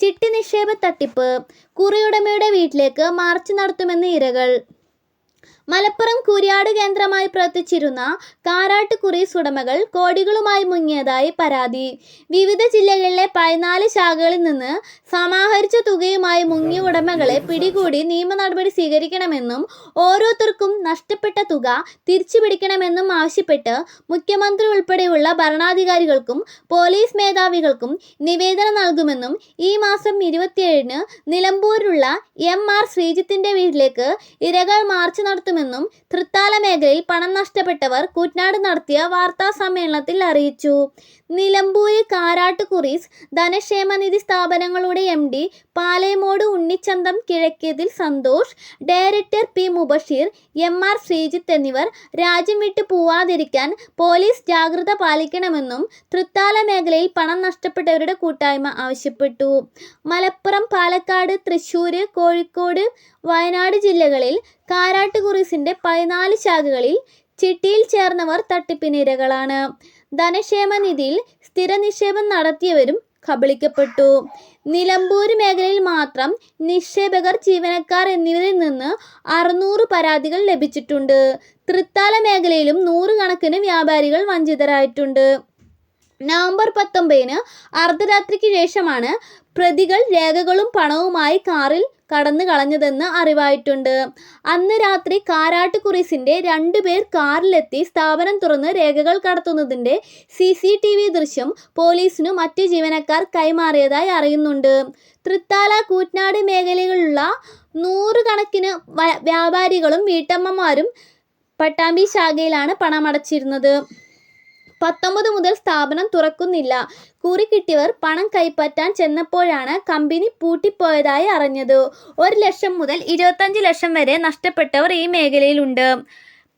ചിട്ടി നിക്ഷേപ തട്ടിപ്പ് കുറിയുടമയുടെ വീട്ടിലേക്ക് മാർച്ച് നടത്തുമെന്ന് ഇരകൾ. മലപ്പുറം കുര്യാട് കേന്ദ്രമായി പ്രവർത്തിച്ചിരുന്ന കാരാട്ട് കുറീസ് ഉടമകൾ കോടികളുമായി മുങ്ങിയതായി പരാതി. വിവിധ ജില്ലകളിലെ പതിനാല് ശാഖകളിൽ നിന്ന് സമാഹരിച്ച തുകയുമായി മുങ്ങിയ ഉടമകളെ പിടികൂടി നിയമ നടപടി സ്വീകരിക്കണമെന്നും ഓരോരുത്തർക്കും നഷ്ടപ്പെട്ട തുക തിരിച്ചുപിടിക്കണമെന്നും ആവശ്യപ്പെട്ട് മുഖ്യമന്ത്രി ഉൾപ്പെടെയുള്ള ഭരണാധികാരികൾക്കും പോലീസ് മേധാവികൾക്കും നിവേദനം നൽകുമെന്നും ഈ മാസം ഇരുപത്തിയേഴിന് നിലമ്പൂരിലുള്ള എം ആർ ശ്രീജിത്തിന്റെ വീട്ടിലേക്ക് ഇരകൾ മാർച്ച് നടത്തുമെന്നും തൃത്താല മേഖലയിൽ പണം നഷ്ടപ്പെട്ടവർ കുറ്റ്നാട് നടത്തിയ വാർത്താ സമ്മേളനത്തിൽ അറിയിച്ചു. നിലമ്പൂരി കാരാട്ട് കുറീസ് ധനക്ഷേമനിധി സ്ഥാപനങ്ങളുടെ എം ഡി പാലേമോട് ഉണ്ണിച്ചന്തം കിഴക്കേതിൽ Santhosh director P Mubasheer M R Sreejith എന്നിവർ രാജ്യം വിട്ടു പോവാതിരിക്കാൻ പോലീസ് ജാഗ്രത പാലിക്കണമെന്നും തൃത്താല മേഖലയിൽ പണം നഷ്ടപ്പെട്ടവരുടെ കൂട്ടായ്മ ആവശ്യപ്പെട്ടു. മലപ്പുറം പാലക്കാട് തൃശൂർ കോഴിക്കോട് വയനാട് ജില്ലകളിൽ കാരാട്ട് കുറീസിന്റെ പതിനാല് ശാഖകളിൽ ചിട്ടിയിൽ ചേർന്നവർ തട്ടിപ്പിനിരകളാണ് ധനക്ഷേമ നിധിയിൽ സ്ഥിര നിക്ഷേപം നടത്തിയവരും കബളിക്കപ്പെട്ടു. നിലമ്പൂർ മേഖലയിൽ മാത്രം നിക്ഷേപകർ ജീവനക്കാർ എന്നിവരിൽ നിന്ന് അറുന്നൂറ് പരാതികൾ ലഭിച്ചിട്ടുണ്ട്. തൃത്താല മേഖലയിലും നൂറുകണക്കിന് വ്യാപാരികൾ വഞ്ചിതരായിട്ടുണ്ട്. നവംബർ പത്തൊമ്പതിന് അർദ്ധരാത്രിക്ക് ശേഷമാണ് പ്രതികൾ രേഖകളും പണവുമായി കാറിൽ കടന്നു കളഞ്ഞതെന്ന് അറിവായിട്ടുണ്ട്. അന്ന് രാത്രി കാരാട്ട് കുറീസിന്റെ രണ്ടുപേർ കാറിലെത്തി സ്ഥാപനം തുറന്ന് രേഖകൾ കടത്തുന്നതിന്റെ സി സി ടി വി ദൃശ്യം പോലീസിനു മറ്റ് ജീവനക്കാർ കൈമാറിയതായി അറിയുന്നുണ്ട്. തൃത്താല കൂറ്റനാട് മേഖലകളിലുള്ള നൂറുകണക്കിന് വ്യാപാരികളും വീട്ടമ്മമാരും പട്ടാമ്പി ശാഖയിലാണ് പണമടച്ചിരുന്നത്. പത്തൊമ്പത് മുതൽ സ്ഥാപനം തുറക്കുന്നില്ല. കുറി കിട്ടിയവർ പണം കൈപ്പറ്റാൻ ചെന്നപ്പോഴാണ് കമ്പനി പൂട്ടിപ്പോയതായി അറിഞ്ഞത്. ഒരു ലക്ഷം മുതൽ ഇരുപത്തഞ്ച് ലക്ഷം വരെ നഷ്ടപ്പെട്ടവർ ഈ മേഖലയിലുണ്ട്.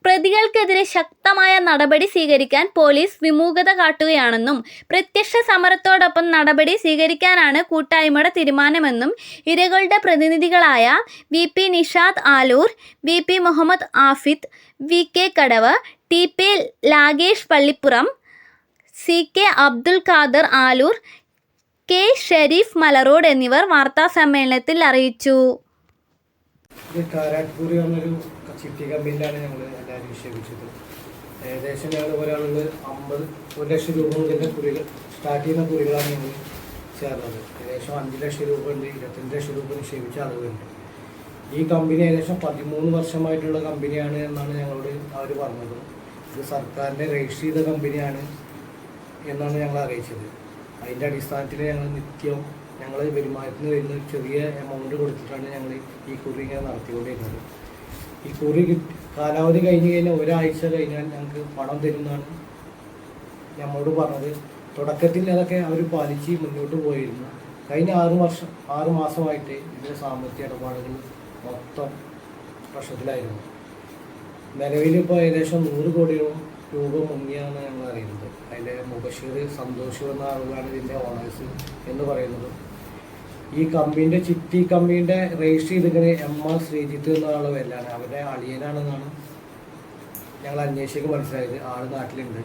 പ്രതികൾക്കെതിരെ ശക്തമായ നടപടി സ്വീകരിക്കാൻ പോലീസ് വിമുഖത കാട്ടുകയാണെന്നും പ്രത്യക്ഷ സമരത്തോടൊപ്പം നടപടി സ്വീകരിക്കാനാണ് കൂട്ടായ്മയുടെ തീരുമാനമെന്നും ഇരകളുടെ പ്രതിനിധികളായ V P Nishad Aloor V P Muhammad Afid V K Kadavu T P Lagesh Pallippuram C K Abdul Khader Aloor K. Sherif Malarode എന്നിവർ വാർത്താ സമ്മേളനത്തിൽ അറിയിച്ചു. ഇത് കാരാട്ട്പൂരി എന്നൊരു ചിട്ടി കമ്പനിയിലാണ് ഞങ്ങൾ എല്ലാവരും നിക്ഷേപിച്ചത്. ഏകദേശം ഞങ്ങൾ ഒരാളിൽ അമ്പത് ഒരു ലക്ഷം രൂപ മുതലിന്റെ കുറികൾ സ്റ്റാർട്ട് ചെയ്യുന്ന കുറികളാണ് ഞങ്ങൾ ചേർന്നത്. ഏകദേശം അഞ്ച് ലക്ഷം രൂപ ഉണ്ട് ഇരുപത്തഞ്ച് ലക്ഷം രൂപ നിക്ഷേപിച്ച അളവുണ്ട് ഈ കമ്പനി ഏകദേശം പതിമൂന്ന് വർഷമായിട്ടുള്ള കമ്പനിയാണ് എന്നാണ് ഞങ്ങളോട് അവർ പറഞ്ഞത്. ഇത് സർക്കാരിന്റെ രജിസ്റ്റർ ചെയ്ത കമ്പനിയാണ് എന്നാണ് ഞങ്ങൾ അറിയിച്ചത്. അതിന്റെ അടിസ്ഥാനത്തിൽ ഞങ്ങൾ നിത്യം ഞങ്ങൾ വരുമാനത്തിന് വരുന്ന ചെറിയ എമൗണ്ട് കൊടുത്തിട്ടാണ് ഞങ്ങൾ ഈ കുറി ഇങ്ങനെ നടത്തിക്കൊണ്ടിരുന്നത്. ഈ കുറി കാലാവധി കഴിഞ്ഞ് കഴിഞ്ഞാൽ ഒരാഴ്ച കഴിഞ്ഞാൽ ഞങ്ങൾക്ക് പണം തരുന്നതാണ് ഞമ്മളോട് പറഞ്ഞത്. തുടക്കത്തിൽ അതൊക്കെ അവർ പാലിച്ച് മുന്നോട്ട് പോയിരുന്നു. കഴിഞ്ഞ ആറ് വർഷം ആറ് മാസമായിട്ട് ഇതിന്റെ സാമ്പത്തിക ഇടപാടുകൾ മൊത്തം പ്രശ്നത്തിലായിരുന്നു നിലവിൽ ഇപ്പോൾ ഏകദേശം നൂറ് കോടിയോളം രൂപ മുങ്ങിയാണ് ഞങ്ങൾ അറിയുന്നത്. അതിന്റെ മുബഷീർ സന്തോഷ് എന്ന ആളുകളാണ് ഇതിന്റെ ഓണേഴ്സ് എന്ന് പറയുന്നത്. ഈ കമ്പീന്റെ ചിട്ടി കമ്പീന്റെ രജിസ്റ്റർ ചെയ്തിരിക്കുന്ന എം ആർ ശ്രീജിത്ത് എന്ന ആൾ പേരിലാണ് അവരുടെ അളിയനാണെന്നാണ് ഞങ്ങൾ അന്വേഷിച്ച് മനസ്സിലായത്. ആൾ നാട്ടിലുണ്ട്.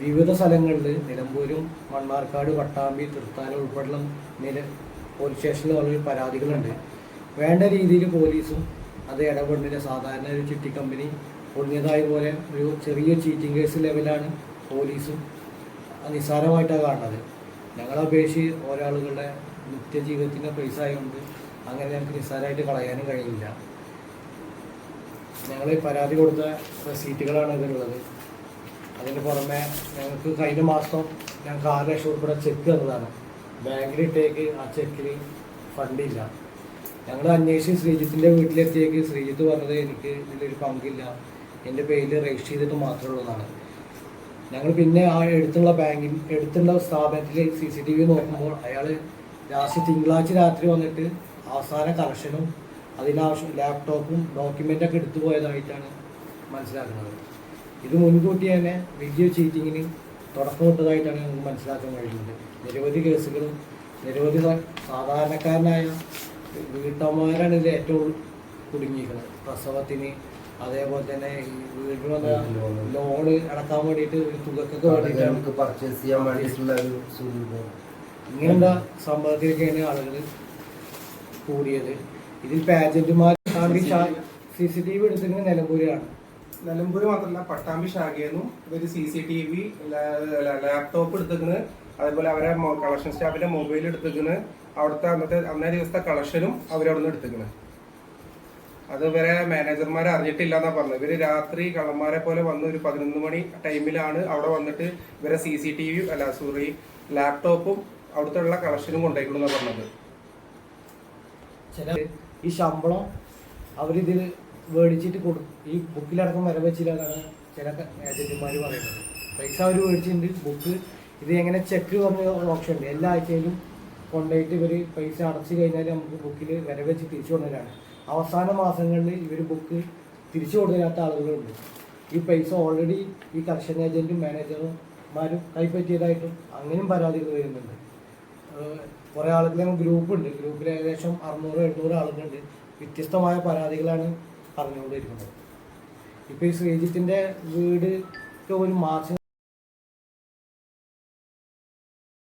വിവിധ സ്ഥലങ്ങളിൽ നിലമ്പൂരും മണ്ണാർക്കാട് വട്ടാമ്പി തൃത്താല ഉൾപ്പെടെയുള്ള നില പോലീസ് സ്റ്റേഷനിൽ പരാതികളുണ്ട്. വേണ്ട രീതിയിൽ പോലീസും അത് ഇടപെടുന്നില്ല. സാധാരണ ഒരു ചിട്ടി കമ്പനി പൊളിഞ്ഞതായ പോലെ ഒരു ചെറിയ ചീറ്റിംഗ് കേസ് ലെവലാണ് പോലീസും. നിസ്സാരമായിട്ടാണ് കാണുന്നത്. ഞങ്ങളപേക്ഷി ഒരാളുകളുടെ നിത്യജീവിതത്തിന്റെ പൈസ ആയതുകൊണ്ട് അങ്ങനെ ഞങ്ങൾക്ക് നിസ്സാരമായിട്ട് കളയാനും കഴിയില്ല. ഞങ്ങൾ പരാതി കൊടുത്ത റെസീറ്റുകളാണ് ഇതിലുള്ളത് അതിന് പുറമെ ഞങ്ങൾക്ക് കഴിഞ്ഞ മാസം ഞങ്ങൾക്ക് ആറ് ലക്ഷം ഉൾപ്പെടെ ചെക്ക് തന്നതാണ്. ബാങ്കിലിട്ടേക്ക് ആ ചെക്കിൽ ഫണ്ടില്ല ഞങ്ങൾ അന്വേഷിച്ച് ശ്രീജിത്തിന്റെ വീട്ടിലെത്തിയേക്ക് ശ്രീജിത്ത് പറഞ്ഞത് എനിക്ക് ഇതിലൊരു പങ്കില്ല. എന്റെ പേരിൽ രജിസ്റ്റർ ചെയ്തിട്ട് മാത്രമേ ഉള്ളതാണ്. ഞങ്ങൾ പിന്നെ ആ എടുത്തുള്ള ബാങ്കിൽ എടുത്തുള്ള സ്ഥാപനത്തിൽ സി സി ടി വി നോക്കുമ്പോൾ അയാൾ ലാസ്റ്റ് തിങ്കളാഴ്ച രാത്രി വന്നിട്ട് അവസാന കറക്ഷനും അതിനാവശ്യം ലാപ്ടോപ്പും ഡോക്യുമെന്റൊക്കെ എടുത്തു പോയതായിട്ടാണ് മനസ്സിലാക്കുന്നത്. ഇത് മുൻകൂട്ടി തന്നെ വീഡിയോ ചീറ്റിങ്ങിന് തുടക്കമിട്ടതായിട്ടാണ് നമുക്ക് മനസ്സിലാക്കാൻ കഴിയുന്നത്. നിരവധി കേസുകളും നിരവധി സാധാരണക്കാരനായ വീട്ടമ്മമാരാണ് ഇതിൽ ഏറ്റവും കുടുങ്ങിയിരിക്കുന്നത്. പ്രസവത്തിന് അതേപോലെ തന്നെ വീട്ടിൽ വന്ന ലോണ് അടക്കാൻ വേണ്ടിയിട്ട് ഒരു തുകക്കൊക്കെ പർച്ചേസ് ചെയ്യാൻ വേണ്ടിയിട്ടുള്ള ഒരു ഇങ്ങനെയുള്ള സംഭവത്തിലൊക്കെയാണ് ആളുകൾ കൂടിയത്. ഇതിൽ പാജന്റുമാർ സി സി ടി വി എടുത്തിരിക്കുന്നത് നിലമ്പൂരാണ്. നിലമ്പൂർ മാത്രമല്ല പട്ടാമ്പി ശാഖയെന്നും ഇവർ C C T V laptop എടുത്തേക്കണ് അതേപോലെ അവരെ കളക്ഷൻ സ്റ്റാഫിന്റെ മൊബൈൽ എടുത്തേക്കണ് അവിടുത്തെ അന്നത്തെ അന്നേ ദിവസത്തെ കളക്ഷനും അവരവിടെ നിന്ന് എടുത്തേക്കണ് അത് ഇവരെ മാനേജർമാർ അറിഞ്ഞിട്ടില്ല എന്നാ പറഞ്ഞത്. ഇവർ രാത്രി കള്ളന്മാരെ പോലെ വന്ന് ഒരു പതിനൊന്ന് മണി ടൈമിലാണ് അവിടെ വന്നിട്ട് ഇവരെ സി സി ടി വി അല്ല സോറി ലാപ്ടോപ്പും അവിടുത്തെ ഉള്ള കളക്ഷനും കൊണ്ടുപോയിക്കൊണ്ടെന്നാ പറഞ്ഞത്. ചില ഈ ശമ്പളം അവരിതിൽ മേടിച്ചിട്ട് കൊടുക്കും ഈ ബുക്കിലടക്കം വരവെച്ചില്ല എന്നാണ് ചില മാനേജർമാർ പറയുന്നത്. പൈസ അവർ മേടിച്ചിട്ടുണ്ട്. ബുക്ക് ഇത് എങ്ങനെ ചെക്ക് പറഞ്ഞ ഓപ്ഷൻ ഉണ്ട്. എല്ലാ ആഴ്ചയിലും കൊണ്ടുപോയിട്ട് ഇവർ പൈസ അടച്ചു കഴിഞ്ഞാൽ നമുക്ക് ബുക്കിൽ വരവെച്ച് തിരിച്ചു കൊണ്ടുവരാണ് അവസാന മാസങ്ങളിൽ ഇവർ ബുക്ക് തിരിച്ചു കൊണ്ടുവരാത്ത ആളുകളുണ്ട്. ഈ പൈസ ഓൾറെഡി ഈ കളക്ഷൻ ഏജന്റും മാനേജർമാരും കൈപ്പറ്റിയതായിട്ടും അങ്ങനെയും പരാതികൾ വരുന്നുണ്ട്. കുറേ ആളുകൾ ഗ്രൂപ്പ് ഉണ്ട്. ഗ്രൂപ്പിൽ ഏകദേശം അറുന്നൂറ് എഴുന്നൂറ് ആളുകളുണ്ട്. വ്യത്യസ്തമായ പരാതികളാണ് പറഞ്ഞുകൊണ്ടിരിക്കുന്നത്. ഇപ്പോൾ ഈ ശ്രീജിത്തിന്റെ വീട് ഒരു മാർച്ച്